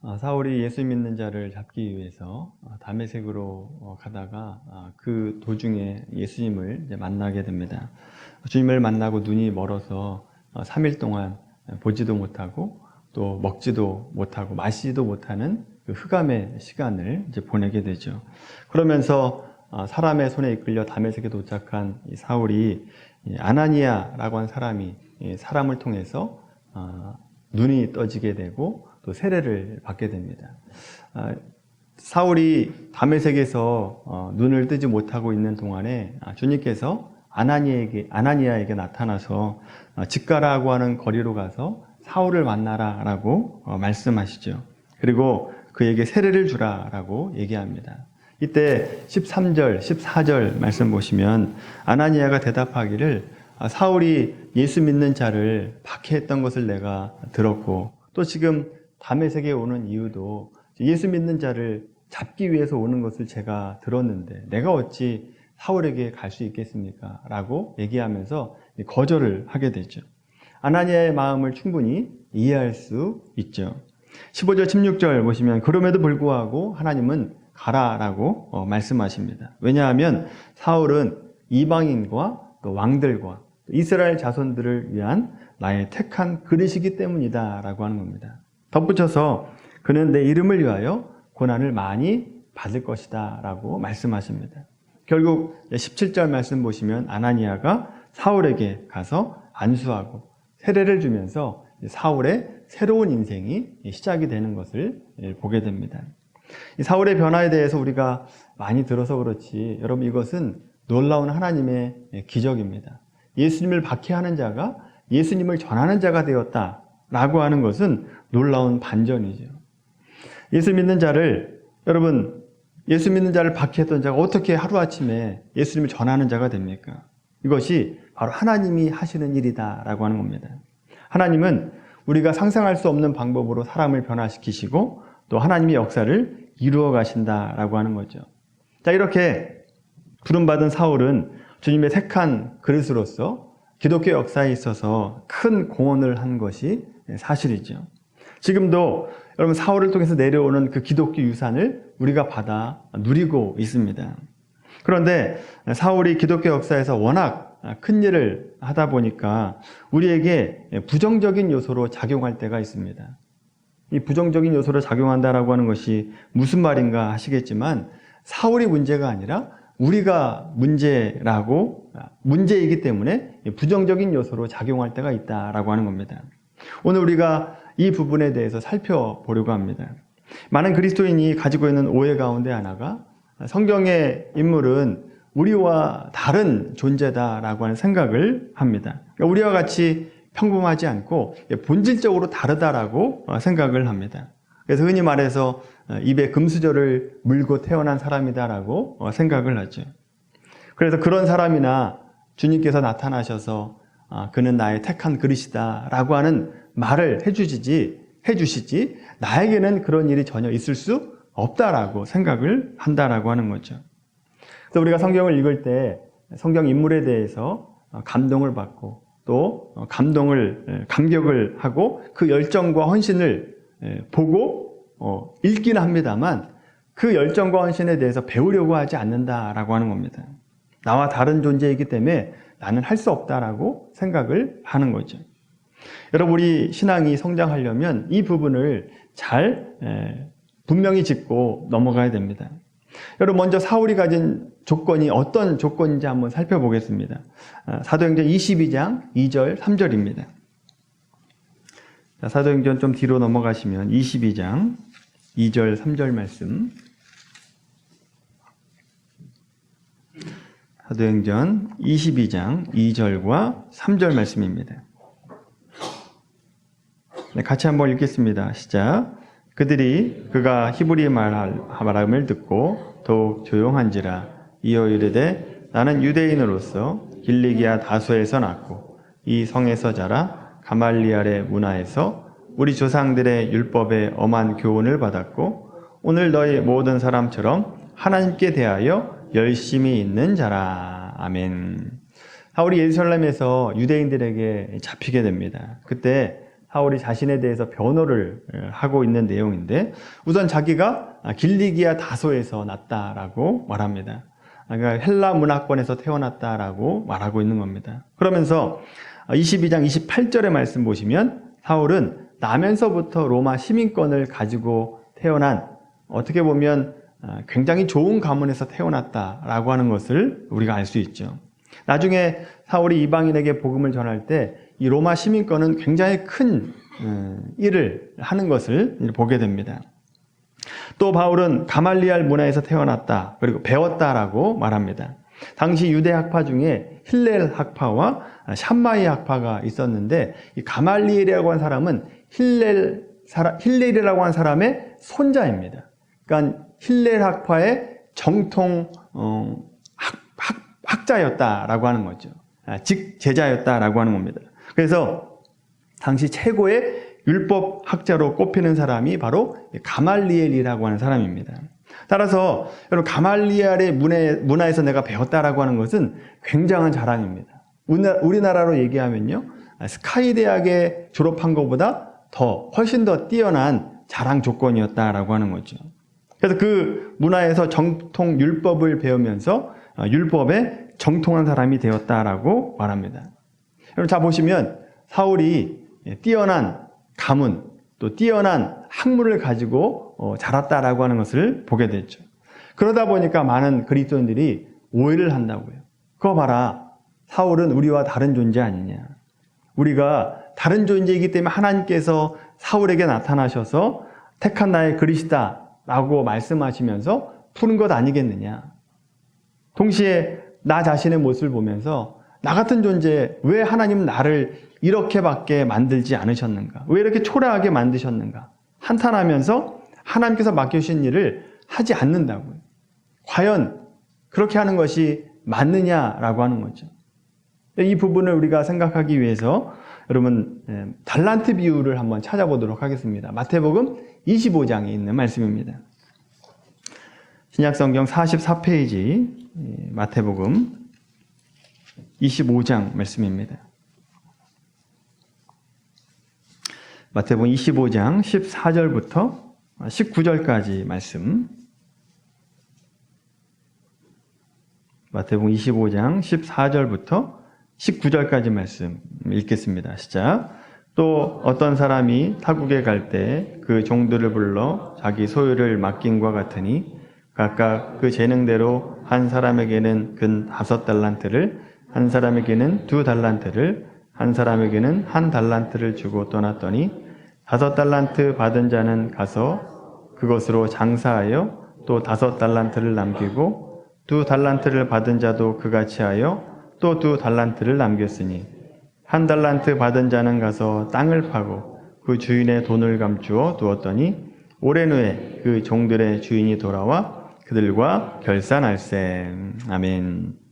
아, 사울이 예수 믿는 자를 잡기 위해서 아, 다메섹으로 어, 가다가 아, 그 도중에 예수님을 만나게 됩니다. 주님을 만나고 눈이 멀어서 3일 동안 보지도 못하고 또 먹지도 못하고 마시지도 못하는 그 흑암의 시간을 이제 보내게 되죠. 그러면서 아, 사람의 손에 이끌려 다메섹에 도착한 이 사울이 이 아나니아라고 하는 사람이 이 사람을 통해서 아, 눈이 떠지게 되고 또 세례를 받게 됩니다. 아, 사울이 다메섹에서 어, 눈을 뜨지 못하고 있는 동안에 아, 주님께서 아나니에게 아나니아에게 나타나서 어, 집가라고 하는 거리로 가서 사울을 만나라라고 어, 말씀하시죠. 그리고 그에게 세례를 주라라고 얘기합니다. 이때 13절, 14절 말씀 보시면 아나니아가 대답하기를 아, 사울이 예수 믿는 자를 박해했던 것을 내가 들었고 또 지금 담에색에 오는 이유도 예수 믿는 자를 잡기 위해서 오는 것을 제가 들었는데 내가 어찌 사울에게 갈 수 있겠습니까? 라고 얘기하면서 거절을 하게 되죠. 아나니아의 마음을 충분히 이해할 수 있죠. 15절, 16절 보시면 그럼에도 불구하고 하나님은 가라라고 어, 말씀하십니다. 왜냐하면 사울은 이방인과 또 왕들과 이스라엘 자손들을 위한 나의 택한 그릇이기 때문이다라고 하는 겁니다. 덧붙여서 그는 내 이름을 위하여 고난을 많이 받을 것이다 라고 말씀하십니다. 결국 17절 말씀 보시면 아나니아가 사울에게 가서 안수하고 세례를 주면서 사울의 새로운 인생이 시작이 되는 것을 보게 됩니다. 사울의 변화에 대해서 우리가 많이 들어서 그렇지 여러분 이것은 놀라운 하나님의 기적입니다. 예수님을 박해하는 자가 예수님을 전하는 자가 되었다라고 하는 것은 놀라운 반전이죠. 예수 믿는 자를 여러분 예수 믿는 자를 박해했던 자가 어떻게 하루아침에 예수님을 전하는 자가 됩니까? 이것이 바로 하나님이 하시는 일이다라고 하는 겁니다. 하나님은 우리가 상상할 수 없는 방법으로 사람을 변화시키시고 또 하나님의 역사를 이루어 가신다라고 하는 거죠. 자, 이렇게 부름받은 사울은 주님의 택한 그릇으로서 기독교 역사에 있어서 큰 공헌을 한 것이 사실이죠. 지금도 여러분 사울을 통해서 내려오는 그 기독교 유산을 우리가 받아 누리고 있습니다. 그런데 사울이 기독교 역사에서 워낙 큰 일을 하다 보니까 우리에게 부정적인 요소로 작용할 때가 있습니다. 이 부정적인 요소로 작용한다라고 하는 것이 무슨 말인가 하시겠지만 사울이 문제가 아니라 우리가 문제라고 문제이기 때문에 부정적인 요소로 작용할 때가 있다라고 하는 겁니다. 오늘 우리가 이 부분에 대해서 살펴보려고 합니다. 많은 그리스도인이 가지고 있는 오해 가운데 하나가 성경의 인물은 우리와 다른 존재다라고 하는 생각을 합니다. 그러니까 우리와 같이 평범하지 않고 본질적으로 다르다라고 생각을 합니다. 그래서 흔히 말해서 입에 금수저를 물고 태어난 사람이다라고 생각을 하죠. 그래서 그런 사람이나 주님께서 나타나셔서 아, 그는 나의 택한 그릇이다라고 하는 말을 해주시지 해주시지 나에게는 그런 일이 전혀 있을 수 없다라고 생각을 한다라고 하는 거죠. 그래서 우리가 성경을 읽을 때 성경 인물에 대해서 감동을 받고 또 감동을 감격을 하고 그 열정과 헌신을 보고 어, 읽기는 합니다만 그 열정과 헌신에 대해서 배우려고 하지 않는다라고 하는 겁니다. 나와 다른 존재이기 때문에 나는 할 수 없다라고 생각을 하는 거죠. 여러분 우리 신앙이 성장하려면 이 부분을 잘 분명히 짚고 넘어가야 됩니다. 여러분 먼저 사울이 가진 조건이 어떤 조건인지 한번 살펴보겠습니다. 아, 사도행전 22장 2절 3절입니다. 사도행전 좀 뒤로 넘어가시면 22장 2절 3절 말씀 사도행전 22장 2절과 3절 말씀입니다. 네, 같이 한번 읽겠습니다. 시작. 그들이 그가 히브리 말함을 듣고 더욱 조용한지라 이어 이르되 나는 유대인으로서 길리기아 다소에서 났고 이 성에서 자라 가말리알의 문화에서 우리 조상들의 율법에 엄한 교훈을 받았고 오늘 너희 모든 사람처럼 하나님께 대하여 열심히 있는 자라. 아멘. 사울이 예루살렘에서 유대인들에게 잡히게 됩니다. 그때 사울이 자신에 대해서 변호를 하고 있는 내용인데 우선 자기가 길리기아 다소에서 났다라고 말합니다. 그러니까 헬라 문화권에서 태어났다라고 말하고 있는 겁니다. 그러면서 22장 28절의 말씀 보시면 사울은 나면서부터 로마 시민권을 가지고 태어난 어떻게 보면 굉장히 좋은 가문에서 태어났다라고 하는 것을 우리가 알 수 있죠. 나중에 사울이 이방인에게 복음을 전할 때 이 로마 시민권은 굉장히 큰 일을 하는 것을 보게 됩니다. 또 바울은 가말리알 문화에서 태어났다 그리고 배웠다라고 말합니다. 당시 유대 학파 중에 힐렐 학파와 샴마이 학파가 있었는데 이 가말리엘이라고 한 사람은 힐렐 사람, 힐렐이라고 한 사람의 손자입니다. 그러니까 힐렐 학파의 정통 어, 학, 학, 학자였다라고 하는 거죠. 아, 즉 제자였다라고 하는 겁니다. 그래서 당시 최고의 율법 학자로 꼽히는 사람이 바로 가말리엘이라고 하는 사람입니다. 따라서 여러분 가말리엘의 문화, 에서 내가 배웠다라고 하는 것은 굉장한 자랑입니다. 우리나라로 얘기하면요. 스카이 대학에 졸업한 것보다 더 훨씬 더 뛰어난 자랑 조건이었다라고 하는 거죠. 그래서 그 문화에서 정통 율법을 배우면서 율법에 정통한 사람이 되었다라고 말합니다. 여러분 자 보시면 사울이 뛰어난 가문 또 뛰어난 학문을 가지고 어, 자랐다라고 하는 것을 보게 됐죠. 그러다 보니까 많은 그리스도인들이 오해를 한다고요. 그거 봐라. 사울은 우리와 다른 존재 아니냐. 우리가 다른 존재이기 때문에 하나님께서 사울에게 나타나셔서 택한 나의 그리스다라고 말씀하시면서 푸는 것 아니겠느냐. 동시에 나 자신의 모습을 보면서 나 같은 존재 왜 하나님 나를 이렇게밖에 만들지 않으셨는가? 왜 이렇게 초라하게 만드셨는가? 한탄하면서 하나님께서 맡겨주신 일을 하지 않는다고요. 과연 그렇게 하는 것이 맞느냐라고 하는 거죠. 이 부분을 우리가 생각하기 위해서 여러분 예, 달란트 비유를 한번 찾아보도록 하겠습니다. 마태복음 25장에 있는 말씀입니다. 신약성경 44페이지 예, 마태복음 25장 말씀입니다. 마태복음 25장 14절부터 19절까지 말씀. 마태복음 25장 14절부터 19절까지 말씀 읽겠습니다. 시작. 또 어떤 사람이 타국에 갈 때 그 종들을 불러 자기 소유를 맡긴과 같으니 각각 그 재능대로 한 사람에게는 근 다섯 달란트를 한 사람에게는 두 달란트를 한 사람에게는 한 달란트를 주고 떠났더니 다섯 달란트 받은 자는 가서 그것으로 장사하여 또 다섯 달란트를 남기고 두 달란트를 받은 자도 그같이 하여 또 두 달란트를 남겼으니 한 달란트 받은 자는 가서 땅을 파고 그 주인의 돈을 감추어 두었더니 오랜 후에 그 종들의 주인이 돌아와 그들과 결산할세. 아멘.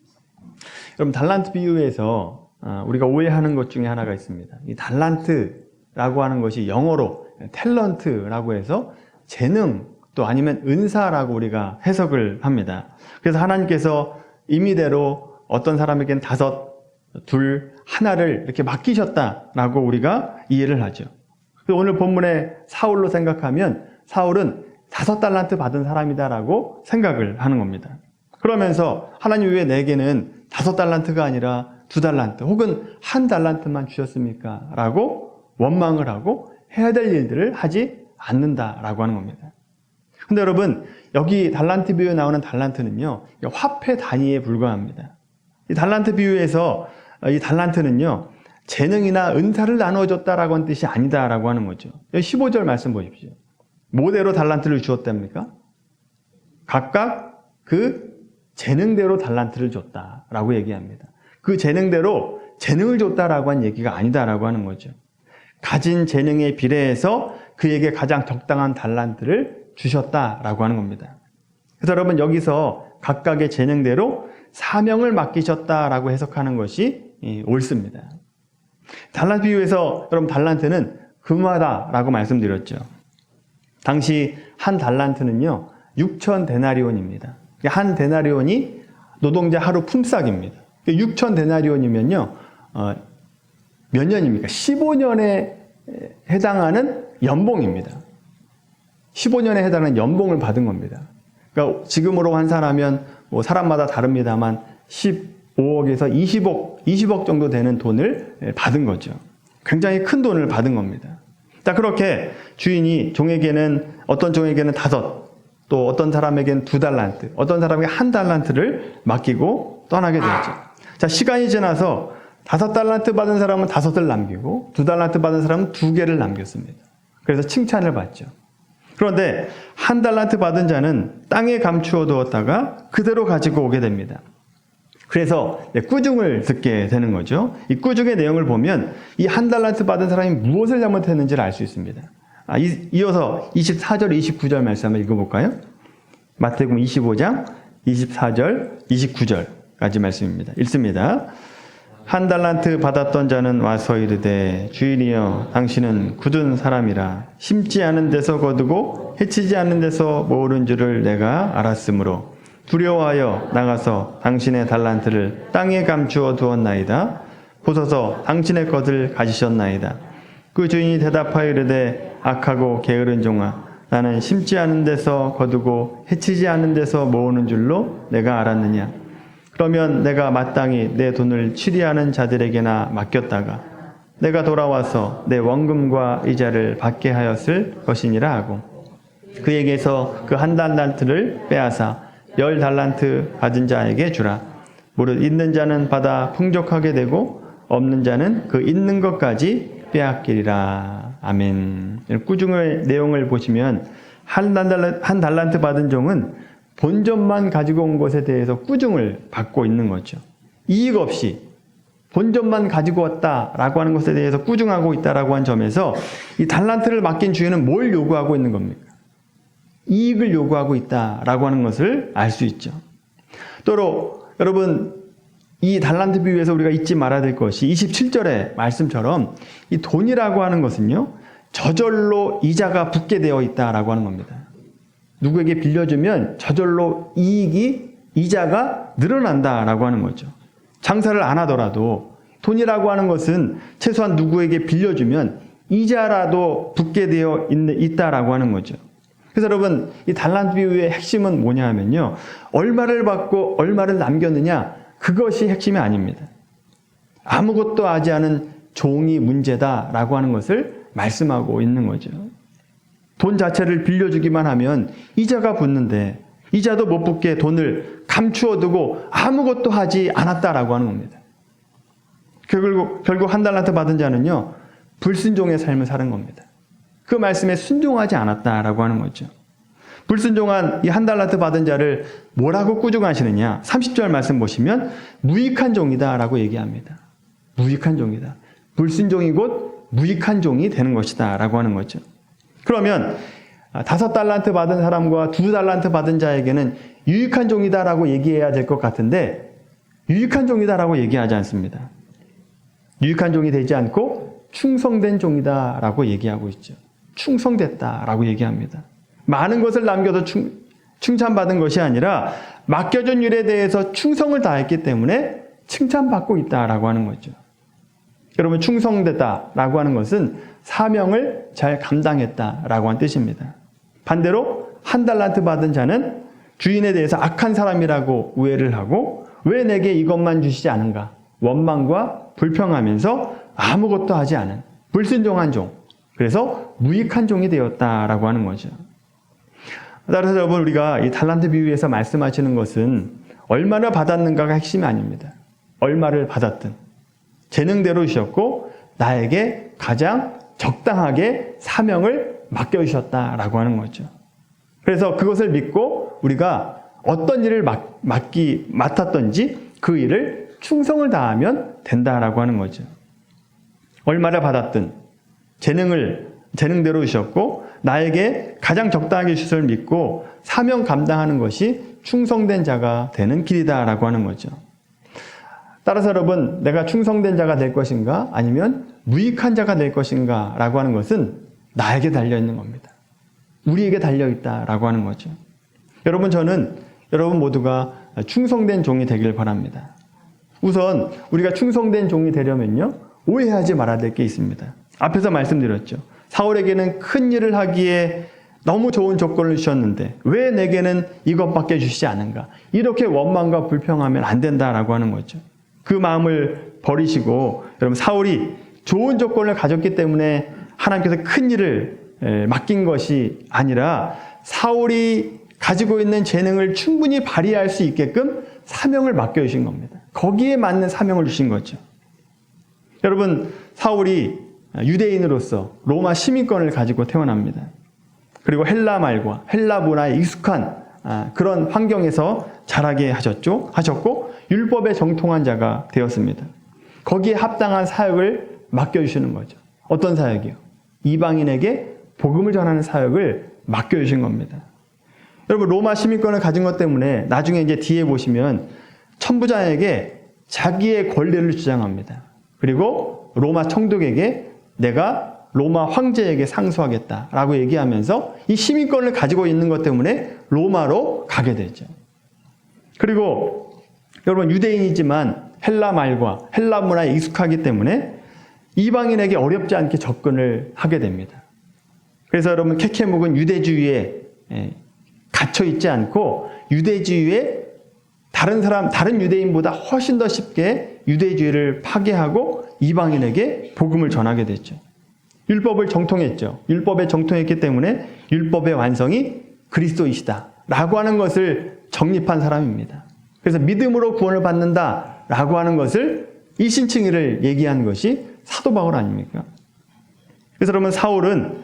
여러분 달란트 비유에서 아, 우리가 오해하는 것 중에 하나가 있습니다. 이 달란트라고 하는 것이 영어로 탤런트라고 해서 재능 또 아니면 은사라고 우리가 해석을 합니다. 그래서 하나님께서 임의대로 어떤 사람에게는 다섯, 둘, 하나를 이렇게 맡기셨다라고 우리가 이해를 하죠. 오늘 본문의 사울로 생각하면 사울은 다섯 달란트 받은 사람이다라고 생각을 하는 겁니다. 그러면서 하나님 왜 내게는 다섯 달란트가 아니라 두 달란트 혹은 한 달란트만 주셨습니까? 라고 원망을 하고 해야 될 일들을 하지 않는다라고 하는 겁니다. 근데 여러분, 여기 달란트 비유에 나오는 달란트는요, 화폐 단위에 불과합니다. 이 달란트 비유에서 이 달란트는요, 재능이나 은사를 나눠줬다라고 하는 뜻이 아니다라고 하는 거죠. 15절 말씀 보십시오. 모대로 달란트를 주었답니까? 각각 그 재능대로 달란트를 줬다라고 얘기합니다. 그 재능대로 재능을 줬다라고 한 얘기가 아니다라고 하는 거죠. 가진 재능에 비례해서 그에게 가장 적당한 달란트를 주셨다라고 하는 겁니다. 그래서 여러분 여기서 각각의 재능대로 사명을 맡기셨다라고 해석하는 것이 옳습니다. 달란트 비유에서 여러분 달란트는 금하다라고 말씀드렸죠. 당시 한 달란트는요 6천 데나리온입니다. 한 데나리온이 노동자 하루 품삯입니다. 6천 데나리온이면요, 어, 몇 년입니까? 15년의 해당하는 연봉입니다. 15년에 해당하는 연봉을 받은 겁니다. 그러니까 지금으로 환산하면 뭐 사람마다 다릅니다만 15억에서 20억, 20억 정도 되는 돈을 받은 거죠. 굉장히 큰 돈을 받은 겁니다. 자, 그렇게 주인이 종에게는 어떤 종에게는 다섯, 또 어떤 사람에게는 두 달란트, 어떤 사람에게 한 달란트를 맡기고 떠나게 되었죠. 자, 시간이 지나서 다섯 달란트 받은 사람은 다섯을 남기고 두 달란트 받은 사람은 두 개를 남겼습니다. 그래서 칭찬을 받죠. 그런데 한 달란트 받은 자는 땅에 감추어 두었다가 그대로 가지고 오게 됩니다. 그래서 꾸중을 듣게 되는 거죠. 이 꾸중의 내용을 보면 이 한 달란트 받은 사람이 무엇을 잘못했는지를 알 수 있습니다. 아, 이, 이어서 24절, 29절 말씀 한번 읽어볼까요? 마태복음 25장 24절, 29절까지 말씀입니다. 읽습니다. 한 달란트 받았던 자는 와서 이르되 주인이여 당신은 굳은 사람이라 심지 않은 데서 거두고 해치지 않는 데서 모으는 줄을 내가 알았으므로 두려워하여 나가서 당신의 달란트를 땅에 감추어 두었나이다 보소서 당신의 것을 가지셨나이다 그 주인이 대답하여 이르되 악하고 게으른 종아 나는 심지 않은 데서 거두고 해치지 않은 데서 모으는 줄로 내가 알았느냐 그러면 내가 마땅히 내 돈을 치리하는 자들에게나 맡겼다가 내가 돌아와서 내 원금과 이자를 받게 하였을 것이니라 하고 그에게서 그 한 달란트를 빼앗아 열 달란트 받은 자에게 주라. 무릇 있는 자는 받아 풍족하게 되고 없는 자는 그 있는 것까지 빼앗기리라. 아멘. 꾸중의 내용을 보시면 한 달란트, 한 달란트 받은 종은 본점만 가지고 온 것에 대해서 꾸중을 받고 있는 거죠. 이익 없이 본점만 가지고 왔다라고 하는 것에 대해서 꾸중하고 있다라고 한 점에서 이 달란트를 맡긴 주인은 뭘 요구하고 있는 겁니까? 이익을 요구하고 있다라고 하는 것을 알 수 있죠. 또로 여러분 이 달란트 비유에서 우리가 잊지 말아야 될 것이 27절의 말씀처럼 이 돈이라고 하는 것은요 저절로 이자가 붙게 되어 있다라고 하는 겁니다. 누구에게 빌려주면 저절로 이익이 이자가 늘어난다라고 하는 거죠. 장사를 안 하더라도 돈이라고 하는 것은 최소한 누구에게 빌려주면 이자라도 붙게 되어 있다라고 하는 거죠. 그래서 여러분 이 달란트 비유의 핵심은 뭐냐 하면요. 얼마를 받고 얼마를 남겼느냐 그것이 핵심이 아닙니다. 아무것도 하지 않은 종이 문제다라고 하는 것을 말씀하고 있는 거죠. 돈 자체를 빌려주기만 하면 이자가 붙는데 이자도 못 붙게 돈을 감추어 두고 아무것도 하지 않았다라고 하는 겁니다. 결국, 결국 한 달란트 받은 자는요, 불순종의 삶을 사는 겁니다. 그 말씀에 순종하지 않았다라고 하는 거죠. 불순종한 이 한 달란트 받은 자를 뭐라고 꾸중하시느냐? 30절 말씀 보시면 무익한 종이다라고 얘기합니다. 무익한 종이다. 불순종이 곧 무익한 종이 되는 것이다라고 하는 거죠. 그러면 다섯 달란트 받은 사람과 두 달란트 받은 자에게는 유익한 종이다라고 얘기해야 될 것 같은데 유익한 종이다라고 얘기하지 않습니다. 유익한 종이 되지 않고 충성된 종이다라고 얘기하고 있죠. 충성됐다라고 얘기합니다. 많은 것을 남겨도 충, 칭찬받은 것이 아니라 맡겨준 일에 대해서 충성을 다했기 때문에 칭찬받고 있다라고 하는 거죠. 여러분 충성됐다라고 하는 것은 사명을 잘 감당했다라고 한 뜻입니다. 반대로 한 달란트 받은 자는 주인에 대해서 악한 사람이라고 우애를 하고 왜 내게 이것만 주시지 않은가 원망과 불평하면서 아무것도 하지 않은 불순종한 종 그래서 무익한 종이 되었다라고 하는 거죠. 따라서 여러분 우리가 이 달란트 비유에서 말씀하시는 것은 얼마나 받았는가가 핵심이 아닙니다. 얼마를 받았든 재능대로 주셨고 나에게 가장 적당하게 사명을 맡겨주셨다라고 하는 거죠. 그래서 그것을 믿고 우리가 어떤 일을 맡, 맡기, 맡았던지 그 일을 충성을 다하면 된다라고 하는 거죠. 얼마를 받았든 재능을 재능대로 주셨고 나에게 가장 적당하게 주셨을 믿고 사명 감당하는 것이 충성된 자가 되는 길이다라고 하는 거죠. 따라서 여러분 내가 충성된 자가 될 것인가 아니면 무익한 자가 될 것인가 라고 하는 것은 나에게 달려 있는 겁니다. 우리에게 달려 있다 라고 하는 거죠. 여러분 저는 여러분 모두가 충성된 종이 되길 바랍니다. 우선 우리가 충성된 종이 되려면요 오해하지 말아야 될 게 있습니다. 앞에서 말씀드렸죠. 사울에게는 큰 일을 하기에 너무 좋은 조건을 주셨는데 왜 내게는 이것밖에 주시지 않은가? 이렇게 원망과 불평하면 안 된다라고 하는 거죠. 그 마음을 버리시고 여러분 사울이 좋은 조건을 가졌기 때문에 하나님께서 큰 일을 에, 맡긴 것이 아니라 사울이 가지고 있는 재능을 충분히 발휘할 수 있게끔 사명을 맡겨 주신 겁니다. 거기에 맞는 사명을 주신 거죠. 여러분, 사울이 유대인으로서 로마 시민권을 가지고 태어납니다. 그리고 헬라 말과 헬라 문화에 익숙한 아, 그런 환경에서 자라게 하셨죠. 하셨고 율법에 정통한 자가 되었습니다. 거기에 합당한 사역을 맡겨주시는 거죠. 어떤 사역이요? 이방인에게 복음을 전하는 사역을 맡겨주신 겁니다. 여러분 로마 시민권을 가진 것 때문에 나중에 이제 뒤에 보시면 천부장에게 자기의 권리를 주장합니다. 그리고 로마 총독에게 내가 로마 황제에게 상소하겠다라고 얘기하면서 이 시민권을 가지고 있는 것 때문에 로마로 가게 되죠. 그리고 여러분 유대인이지만 헬라 말과 헬라 문화에 익숙하기 때문에 이방인에게 어렵지 않게 접근을 하게 됩니다. 그래서 여러분 케케묵은 유대주의에 예, 갇혀 있지 않고 유대주의에 다른 사람 다른 유대인보다 훨씬 더 쉽게 유대주의를 파괴하고 이방인에게 복음을 전하게 됐죠. 율법을 정통했죠. 율법에 정통했기 때문에 율법의 완성이 그리스도이시다 라고 하는 것을 정립한 사람입니다. 그래서 믿음으로 구원을 받는다 라고 하는 것을 이신칭의를 얘기한 것이 사도 바울 아닙니까? 그래서 여러분 사울은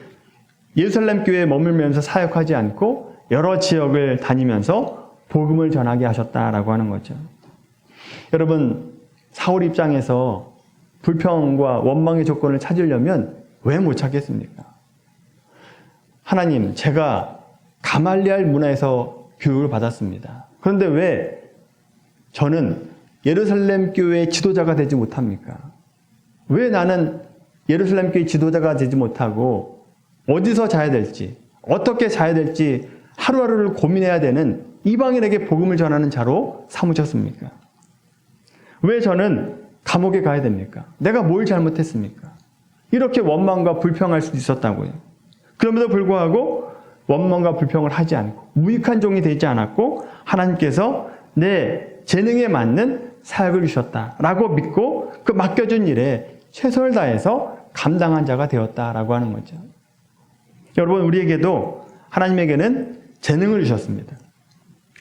예루살렘 교회에 머물면서 사역하지 않고 여러 지역을 다니면서 복음을 전하게 하셨다라고 하는 거죠. 여러분 사울 입장에서 불평과 원망의 조건을 찾으려면 왜 못 찾겠습니까? 하나님, 제가 가말리알 문화에서 교육을 받았습니다. 그런데 왜 저는 예루살렘 교회 지도자가 되지 못합니까? 왜 나는 예루살렘 교회 지도자가 되지 못하고 어디서 자야 될지, 어떻게 자야 될지 하루하루를 고민해야 되는 이방인에게 복음을 전하는 자로 삼으셨습니까? 왜 저는 감옥에 가야 됩니까? 내가 뭘 잘못했습니까? 이렇게 원망과 불평할 수도 있었다고요. 그럼에도 불구하고 원망과 불평을 하지 않고 무익한 종이 되지 않았고 하나님께서 내 재능에 맞는 사역을 주셨다라고 믿고 그 맡겨준 일에 최선을 다해서 감당한 자가 되었다라고 하는 거죠. 여러분 우리에게도 하나님에게는 재능을 주셨습니다.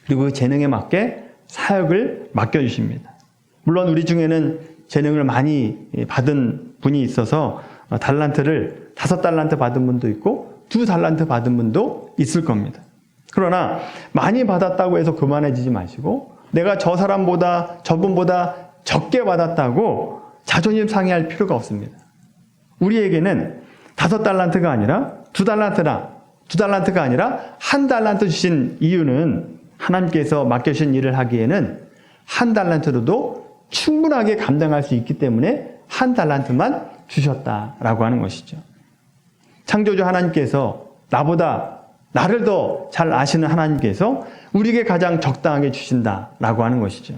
그리고 그 재능에 맞게 사역을 맡겨 주십니다. 물론 우리 중에는 재능을 많이 받은 분이 있어서 달란트를 다섯 달란트 받은 분도 있고 두 달란트 받은 분도 있을 겁니다. 그러나 많이 받았다고 해서 그만해지지 마시고 내가 저 사람보다 저분보다 적게 받았다고 자존심 상해할 필요가 없습니다. 우리에게는 다섯 달란트가 아니라 두 달란트나 두 달란트가 아니라 한 달란트 주신 이유는 하나님께서 맡겨주신 일을 하기에는 한 달란트로도 충분하게 감당할 수 있기 때문에 한 달란트만 주셨다라고 하는 것이죠. 창조주 하나님께서 나보다 나를 더 잘 아시는 하나님께서 우리에게 가장 적당하게 주신다라고 하는 것이죠.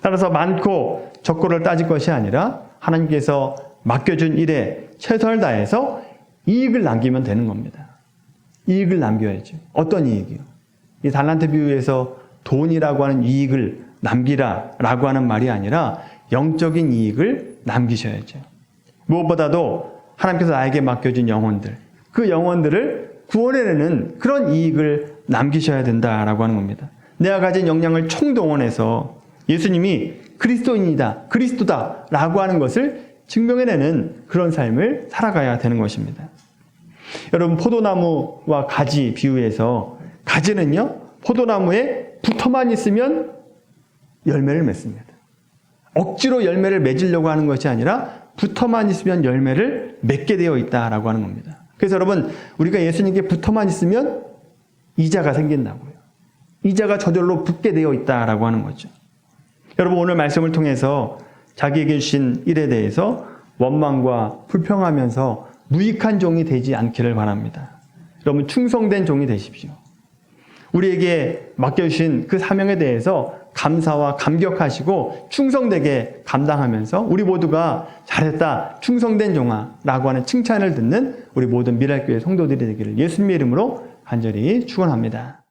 따라서 많고 적고를 따질 것이 아니라 하나님께서 맡겨준 일에 최선을 다해서 이익을 남기면 되는 겁니다. 이익을 남겨야죠. 어떤 이익이요? 이 달란트 비유에서 돈이라고 하는 이익을 남기라 라고 하는 말이 아니라 영적인 이익을 남기셔야죠. 무엇보다도 하나님께서 나에게 맡겨준 영혼들, 그 영혼들을 구원해내는 그런 이익을 남기셔야 된다라고 하는 겁니다. 내가 가진 역량을 총동원해서 예수님이 그리스도인이다, 그리스도다 라고 하는 것을 증명해내는 그런 삶을 살아가야 되는 것입니다. 여러분, 포도나무와 가지 비유해서 가지는요, 포도나무에 붙어만 있으면 열매를 맺습니다. 억지로 열매를 맺으려고 하는 것이 아니라 붙어만 있으면 열매를 맺게 되어 있다라고 하는 겁니다. 그래서 여러분, 우리가 예수님께 붙어만 있으면 이자가 생긴다고요. 이자가 저절로 붙게 되어 있다라고 하는 거죠. 여러분, 오늘 말씀을 통해서 자기에게 주신 일에 대해서 원망과 불평하면서 무익한 종이 되지 않기를 바랍니다. 여러분, 충성된 종이 되십시오. 우리에게 맡겨주신 그 사명에 대해서 감사와 감격하시고 충성되게 감당하면서 우리 모두가 잘했다, 충성된 종아라고 하는 칭찬을 듣는 우리 모든 미랄교회 성도들이 되기를 예수님의 이름으로 간절히 축원합니다.